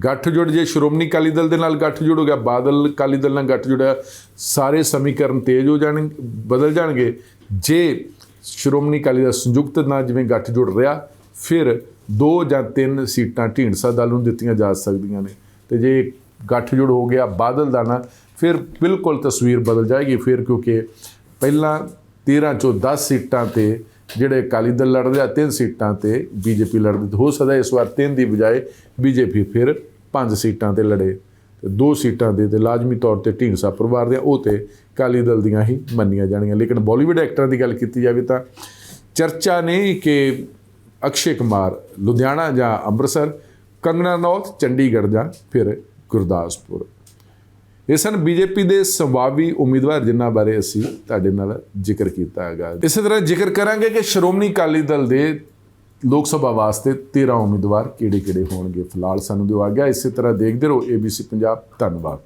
ਗਠਜੁੜ, ਜੇ ਸ਼੍ਰੋਮਣੀ ਅਕਾਲੀ ਦਲ ਦੇ ਨਾਲ ਗਠਜੁੜ ਹੋ ਗਿਆ, ਬਾਦਲ ਅਕਾਲੀ ਦਲ ਨਾਲ ਗਠਜੁੜਿਆ ਸਾਰੇ ਸਮੀਕਰਨ ਤੇਜ਼ ਹੋ ਜਾਣ ਬਦਲ ਜਾਣਗੇ। ਜੇ ਸ਼੍ਰੋਮਣੀ ਅਕਾਲੀ ਦਲ ਸੰਯੁਕਤ ਨਾਲ ਜਿਵੇਂ ਗਠਜੁੜ ਰਿਹਾ, ਫਿਰ ਦੋ ਜਾਂ ਤਿੰਨ ਸੀਟਾਂ ਢੀਂਡਸਾ ਦਲ ਨੂੰ ਦਿੱਤੀਆਂ ਜਾ ਸਕਦੀਆਂ ਨੇ। ਤੇ ਜੇ ਗਠਜੁੜ ਹੋ ਗਿਆ, ਬਾਦਲ ਦਾ ਨਾ, ਫਿਰ ਬਿਲਕੁਲ ਤਸਵੀਰ ਬਦਲ ਜਾਏਗੀ। ਫਿਰ ਕਿਉਂਕਿ ਪਹਿਲਾਂ 13 ਚੋਂ 10 ਸੀਟਾਂ ਤੇ ਜਿਹੜੇ ਅਕਾਲੀ ਦਲ ਲੜਦੇ ਆ, ਤਿੰਨ ਸੀਟਾਂ ਤੇ ਬੀਜੇਪੀ ਲੜਦੀ। ਤੇ ਹੋ ਸਕਦਾ ਇਸ ਵਾਰ ਤਿੰਨ ਦੀ ਬਜਾਏ ਬੀਜੇਪੀ ਫਿਰ ਪੰਜ ਸੀਟਾਂ ਤੇ ਲੜੇ। ਤੇ ਦੋ ਸੀਟਾਂ ਦੇ ਤੇ ਲਾਜ਼ਮੀ ਤੌਰ ਤੇ ਢੀਂਡਸਾ ਪਰਿਵਾਰ ਦੇ ਉਹ ਤੇ ਅਕਾਲੀ ਦਲ ਦੀਆਂ ਹੀ ਮੰਨੀਆਂ ਜਾਣਗੀਆਂ ਲੇਕਿਨ ਬਾਲੀਵੁੱਡ ਐਕਟਰਾਂ ਦੀ ਗੱਲ ਕੀਤੀ ਜਾਵੇ ਤਾਂ ਚਰਚਾ ਨਹੀਂ ਕਿ ਅਕਸ਼ੇ ਕੁਮਾਰ ਲੁਧਿਆਣਾ ਜਾਂ ਅੰਮ੍ਰਿਤਸਰ ਕੰਗਨਾ ਰਣੌਤ ਚੰਡੀਗੜ੍ਹ ਜਾਂ ਫਿਰ ਗੁਰਦਾਸਪੁਰ। ਇਹ ਸਨ ਬੀਜੇਪੀ ਦੇ ਸੰਭਾਵੀ ਉਮੀਦਵਾਰ, ਜਿਨ੍ਹਾਂ ਬਾਰੇ ਅਸੀਂ ਤੁਹਾਡੇ ਨਾਲ ਜ਼ਿਕਰ ਕੀਤਾ ਹੈਗਾ। ਇਸੇ ਤਰ੍ਹਾਂ ਜ਼ਿਕਰ ਕਰਾਂਗੇ ਕਿ ਸ਼੍ਰੋਮਣੀ ਅਕਾਲੀ ਦਲ ਦੇ ਲੋਕ ਸਭਾ ਵਾਸਤੇ 13 ਉਮੀਦਵਾਰ ਕਿਹੜੇ-ਕਿਹੜੇ ਹੋਣਗੇ। ਫਿਲਹਾਲ ਸਾਨੂੰ ਦਿਓ ਆ ਗਿਆ। ਇਸੇ ਤਰ੍ਹਾਂ ਦੇਖਦੇ ਰਹੋ ABC ਪੰਜਾਬ। ਧੰਨਵਾਦ।